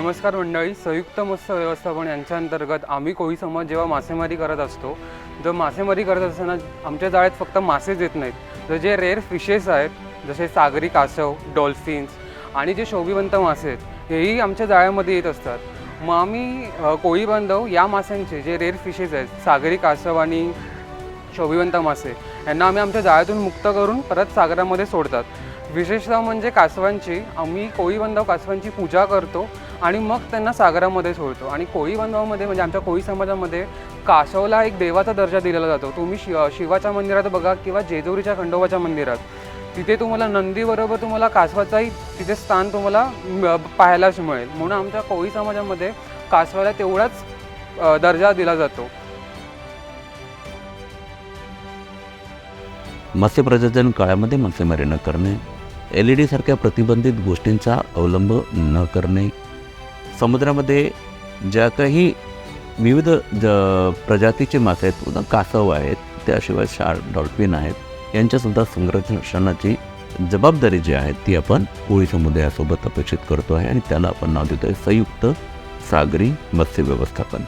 नमस्कार मंडळी. संयुक्त मत्स्य व्यवस्थापन यांच्या अंतर्गत आम्ही कोळी समाज जेव्हा मासेमारी करत असतो जर मासेमारी करत असताना आमच्या जाळ्यात फक्त मासेच येत नाहीत तर जे रेअर फिशेस आहेत जसे सागरी कासव डॉल्फिन्स आणि जे शोभिवंत मासे आहेत हेही आमच्या जाळ्यामध्ये येत असतात. मग आम्ही कोळी बांधव या माशांचे जे रेअर फिशेस आहेत सागरी कासव आणि शोभिवंत मासे यांना आम्ही आमच्या जाळ्यातून मुक्त करून परत सागरामध्ये सोडतात. विशेषतः म्हणजे कासवांची आम्ही कोळी बांधव कासवांची पूजा करतो. आणि मग त्यांना सागरामध्ये सोडतो. आणि कोळी बांधवामध्ये म्हणजे आमच्या कोळी समाजामध्ये कासवला एक देवाचा दर्जा दिलेला जातो. तुम्ही शि शिवाच्या मंदिरात बघा किंवा जेजुरीच्या खंडोबाच्या मंदिरात. तिथे तुम्हाला नंदीबरोबर तुम्हाला कासवाचाही तिथे स्थान तुम्हाला पाहायलाच मिळेल. म्हणून आमच्या कोळी समाजामध्ये कासवाला तेवढाच दर्जा दिला जातो. मत्स्य प्रजनन काळामध्ये मासेमारी न करणे एल ई डीसारख्या प्रतिबंधित गोष्टींचा अवलंब न करणे समुद्रामध्ये ज्या काही विविध ज प्रजातीचे मासे आहेत पुन्हा कासव आहेत त्याशिवाय शार्क डॉल्फिन आहेत यांच्यासुद्धा संरक्षणाची जबाबदारी जी आहे ती आपण कोळी समुदायासोबत अपेक्षित करतो आहे आणि त्याला आपण नाव देतो आहे संयुक्त सागरी मत्स्य व्यवस्थापन.